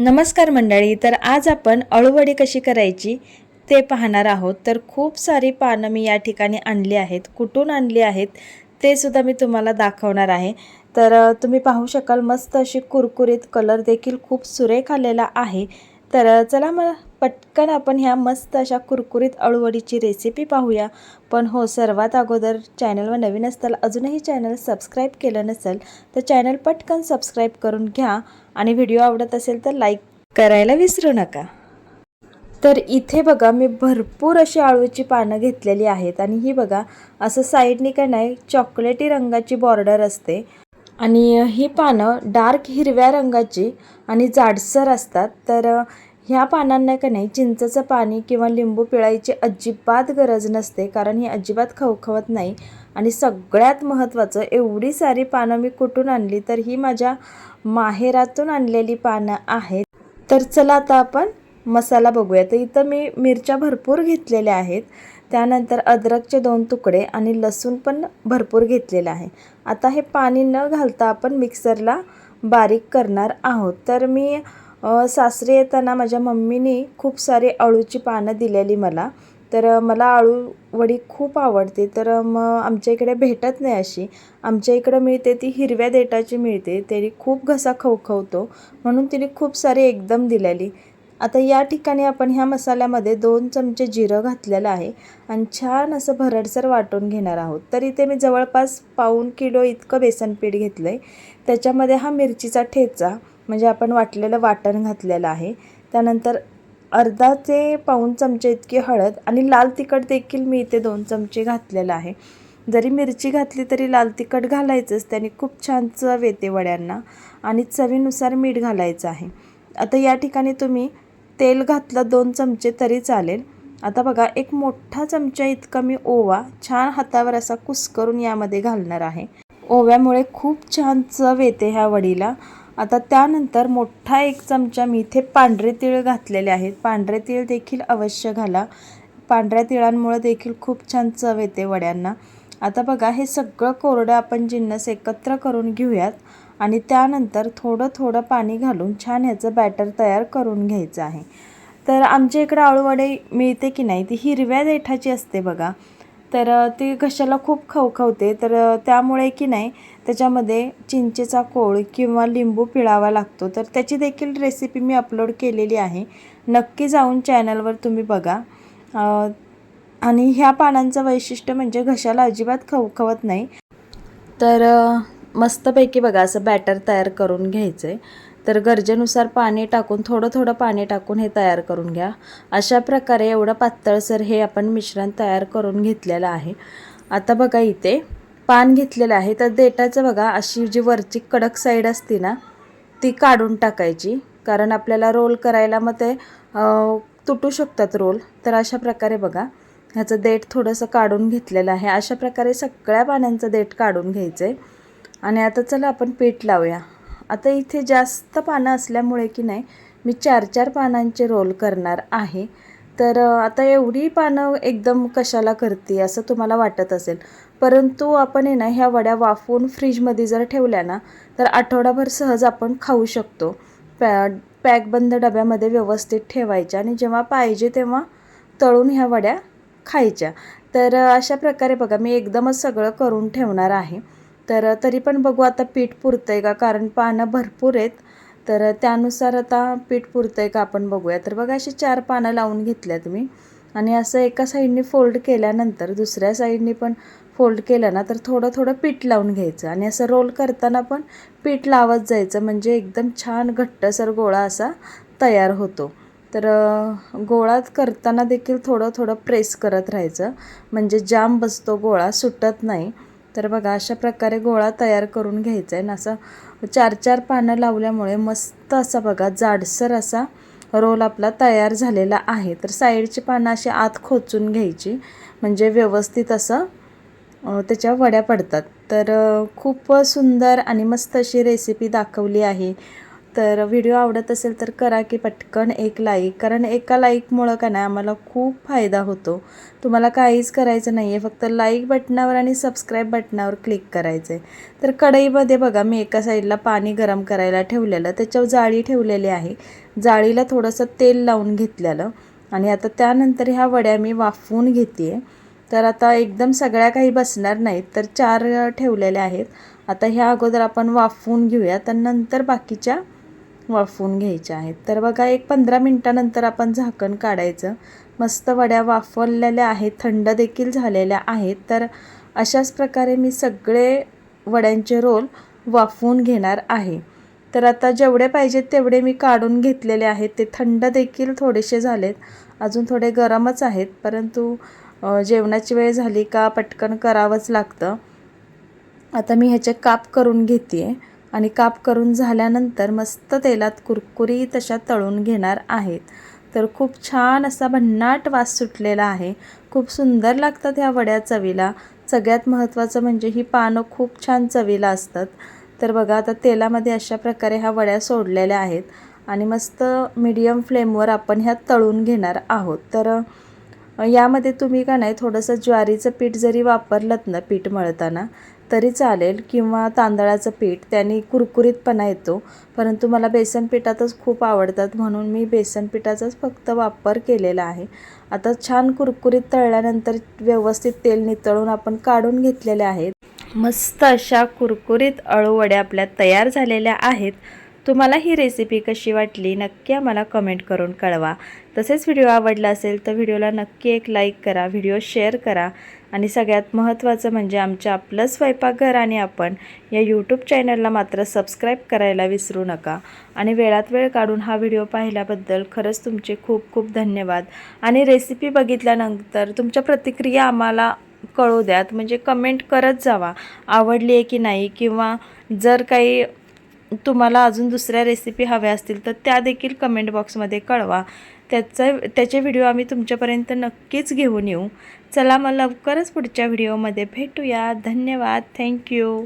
नमस्कार मंडळी तर आज आपण अळूवडी कशी करायची ते पाहणार आहोत. तर खूप सारी पानं मी या ठिकाणी आणली आहेत कुठून आणली आहेत ते सुद्धा मी तुम्हाला दाखवणार आहे. तर तुम्ही पाहू शकाल मस्त अशी कुरकुरीत कलर देखील खूप सुरेख आलेला आहे. तर चला मग पटकन आपण ह्या मस्त अशा कुरकुरीत अळूवडीची रेसिपी पाहूया. पण हो सर्वात अगोदर चॅनलवर नवीन असताल अजूनही चॅनल सबस्क्राईब केलं नसेल तर चॅनल पटकन सबस्क्राईब करून घ्या. आणि व्हिडिओ आवडत असेल तर लाईक करायला विसरू नका. तर इथे बघा मी भरपूर अशी आळूची पानं घेतलेली आहेत. आणि ही बघा असं साईडनी काय नाही चॉकलेटी रंगाची बॉर्डर असते. आणि ही पानं डार्क हिरव्या रंगाची आणि जाडसर असतात. तर ह्या पानांना का नाही चिंचेचं पाणी किंवा लिंबू पिळायची अजिबात गरज नसते कारण ही अजिबात खवखवत नाही. आणि सगळ्यात महत्त्वाचं एवढी सारी पानं मी कुठून आणली तर ही माझ्या माहेरातून आणलेली पानं आहेत. तर चला आता आपण मसाला बघूया. तर इथं मी मिरच्या भरपूर घेतलेल्या आहेत. त्यानंतर अद्रकचे दोन तुकडे आणि लसूण पण भरपूर घेतलेलं आहे. आता हे पाणी न घालता आपण मिक्सरला बारीक करणार आहोत. तर मी सासरी येताना माझ्या मम्मीनी खूप सारी अळूची पानं दिलेली मला. तर मला अळू वडी खूप आवडते. तर मग आमच्या इकडे भेटत नाही अशी. आमच्या इकडं मिळते ती हिरव्या देटाची मिळते. त्याने खूप घसा खवखवतो. म्हणून तिने खूप सारी एकदम दिलेली. आता या ठिकाणी आपण ह्या मसाल्यामध्ये दोन चमचे जिरं घातलेलं आहे आणि छान असं भरडसर वाटून घेणार आहोत. तर इथे मी जवळपास पाऊण किलो इतकं बेसन पीठ घेतलं आहे त्याच्यामध्ये हा मिरचीचा ठेचा म्हणजे आपण वाटलेलं वाटण घातलेलं आहे. त्यानंतर अर्धा ते पाऊण चमचे इतकी हळद आणि लाल तिखट देखील मी इथे दोन चमचे घातलेलं आहे. जरी मिरची घातली तरी लाल तिखट घालायचंच त्याने खूप छान चव येते वड्यांना आणि चवीनुसार मीठ घालायचं आहे. आता या ठिकाणी तुम्ही तेल घातलं दोन चमचे तरी चालेल. आता बघा एक मोठा चमचा इतका मी ओवा छान हातावर असा कुस्करून यामध्ये घालणार आहे. ओव्यामुळे खूप छान चव येते ह्या वडीला. आता त्यानंतर मोठा एक चमचा मी इथे पांढरे तीळ घातलेले आहेत. पांढरे तीळ देखील अवश्य घाला. पांढऱ्या तिळांमुळे देखील खूप छान चव येते वड्यांना. आता बघा हे सगळं कोरडं आपण जिन्नस एकत्र करून घेऊयात आणि त्यानंतर थोडं थोडं पाणी घालून छान ह्याचं बॅटर तयार करून घ्यायचं आहे. तर आमच्या इकडं आळूवडे मिळते की नाही ती हिरव्या देठाची असते बघा. तर ती घशाला खूप खवखवते. तर त्यामुळे की नाही त्याच्यामध्ये चिंचेचा कोळ किंवा लिंबू पिळावा लागतो. तर त्याची देखील रेसिपी मी अपलोड केलेली आहे. नक्की जाऊन चॅनलवर तुम्ही बघा. आणि ह्या पानांचं वैशिष्ट्य म्हणजे घशाला अजिबात खवखवत नाही. तर मस्तपैकी बघा असं बॅटर तयार करून घ्यायचं आहे तर गरजेनुसार पाणी टाकून थोडं थोडं पाणी टाकून हे तयार करून घ्या. अशा प्रकारे एवढं पातळसर हे आपण मिश्रण तयार करून घेतलेलं आहे. आता बघा इथे पान घेतलेलं आहे. तर देठाचं बघा अशी जी वरची कडक साईड असते ना ती काढून टाकायची. कारण आपल्याला रोल करायला मग ते तुटू शकतात रोल. तर अशा प्रकारे बघा ह्याचं देठ थोडंसं काढून घेतलेलं आहे. अशा प्रकारे सगळ्या पाण्यांचं देठ काढून घ्यायचं आहे आणि आता चला आपण पीठ लावूया. आता इथे जास्त पानं असल्यामुळे की नाही मी चार चार पानांचे रोल करणार आहे. तर आता एवढी पानं एकदम कशाला करते असं तुम्हाला वाटत असेल. परंतु आपण आहे ना ह्या वड्या वाफवून फ्रीजमध्ये जर ठेवल्या ना तर आठवडाभर सहज आपण खाऊ शकतो. पॅ पॅकबंद डब्यामध्ये व्यवस्थित ठेवायच्या आणि जेव्हा पाहिजे तेव्हा तळून ह्या वड्या खायच्या. तर अशा प्रकारे बघा मी एकदमच सगळं करून ठेवणार आहे. तर तरी पण बघू आता पीठ पुरतं आहे का? कारण पानं भरपूर आहेत. तर त्यानुसार आता पीठ पुरतं आहे का आपण बघूया. तर बघा अशी चार पानं लावून घेतल्यात मी आणि असं एका साईडनी फोल्ड केल्यानंतर दुसऱ्या साईडनी पण फोल्ड केलं ना तर थोडं थोडं पीठ लावून घ्यायचं. आणि असं रोल करताना पण पीठ लावत जायचं. म्हणजे एकदम छान घट्टसर गोळा असा तयार होतो. तर गोळा करताना देखील थोडं थोडं प्रेस करत राहायचं. म्हणजे जाम बसतो गोळा सुटत नाही. तर बघा अशा प्रकारे गोळा तयार करून घ्यायचा आहे आणि असं. चार चार पानं लावल्यामुळे मस्त असा बघा जाडसर असा रोल आपला तयार झालेला आहे. तर साईडची पानं अशी आत खोचून घ्यायची. म्हणजे व्यवस्थित असं त्याच्या वड्या पडतात. तर खूप सुंदर आणि मस्त अशी रेसिपी दाखवली आहे. तर व्हिडिओ आवडत असेल तर करा की पटकन एक लाईक कारण एका लाईकमुळं का नाही आम्हाला खूप फायदा होतो. तुम्हाला काहीच करायचं नाही आहे फक्त लाईक बटनावर आणि सबस्क्राईब बटनावर क्लिक करायचं आहे तर कढईमध्ये बघा मी एका साईडला पाणी गरम करायला ठेवलेलं. त्याच्यावर जाळी ठेवलेली आहे. जाळीला थोडंसं तेल लावून घेतलेलं. आणि आता त्यानंतर ह्या वड्या मी वाफवून घेते तर आता एकदम सगळ्या काही बसणार नाहीत तर चार ठेवलेल्या आहेत. आता ह्या अगोदर आपण वाफवून घेऊया. तर नंतर बाकीच्या वाफवून घ्यायच्या आहेत. तर बघा एक पंधरा मिनटानंतर आपण झाकण काढायचं. मस्त वड्या वाफवलेल्या आहेत थंड देखील झालेल्या आहेत. तर अशाच प्रकारे मी सगळे वड्यांचे रोल वाफवून घेणार आहे. तर आता जेवढे पाहिजेत तेवढे मी काढून घेतलेले आहेत. ते थंड देखील थोडेसे झालेत. अजून थोडे गरमच आहेत परंतु जेवणाची वेळ झाली का पटकन करावंच लागतं. आता मी ह्याचे काप करून घेते आहे आणि काप करून झाल्यानंतर मस्त तेलात कुरकुरी तशा तळून घेणार आहेत. तर खूप छान असा भन्नाट वास सुटलेला आहे. खूप सुंदर लागतात ह्या वड्या चवीला. सगळ्यात महत्त्वाचं म्हणजे ही पानं खूप छान चवीला असतात. तर बघा आता तेलामध्ये अशा प्रकारे ह्या वड्या सोडलेल्या आहेत आणि मस्त मीडियम फ्लेमवर आपण ह्या तळून घेणार आहोत. तर यामध्ये तुम्ही का नाही थोडंसं ज्वारीचं पीठ जरी वापरलं ना पीठ मळताना तरी चालेल किंवा तांदळाचं पीठ त्याने कुरकुरीतपणा येतो. परंतु मला बेसन पिठातच खूप आवडतात म्हणून मी बेसन पिठाचाच फक्त वापर केलेला आहे. आता छान कुरकुरीत तळल्यानंतर व्यवस्थित तेल नितळून आपण काढून घेतलेले आहेत. मस्त अशा कुरकुरीत अळूवड्या आपल्या तयार झालेल्या आहेत. तुम्हाला ही रेसिपी कशी वाटली नक्की आम्हाला कमेंट करून कळवा. तसेच व्हिडिओ आवडला असेल तर व्हिडिओला नक्की एक लाईक करा व्हिडिओ शेअर करा. आणि सगळ्यात महत्त्वाचं म्हणजे आमच्या आपलं स्वयंपाकघर आणि आपण या यूट्यूब चॅनलला मात्र सबस्क्राईब करायला विसरू नका. आणि वेळात वेळ काढून हा व्हिडिओ पाहिल्याबद्दल खरंच तुमचे खूप खूप धन्यवाद. आणि रेसिपी बघितल्यानंतर तुमच्या प्रतिक्रिया आम्हाला कळू द्यात. म्हणजे कमेंट करत जावा. आवडली आहे की नाही किंवा जर काही तुम्हाला अजून दुसऱ्या रेसिपी हव्या असतील तर त्या देखील कमेंट बॉक्समध्ये कळवा. त्याचा त्याचे व्हिडिओ आम्ही तुमच्यापर्यंत नक्कीच घेऊन येऊ. चला मग लवकरच पुढच्या व्हिडिओमध्ये भेटूया. धन्यवाद. थँक्यू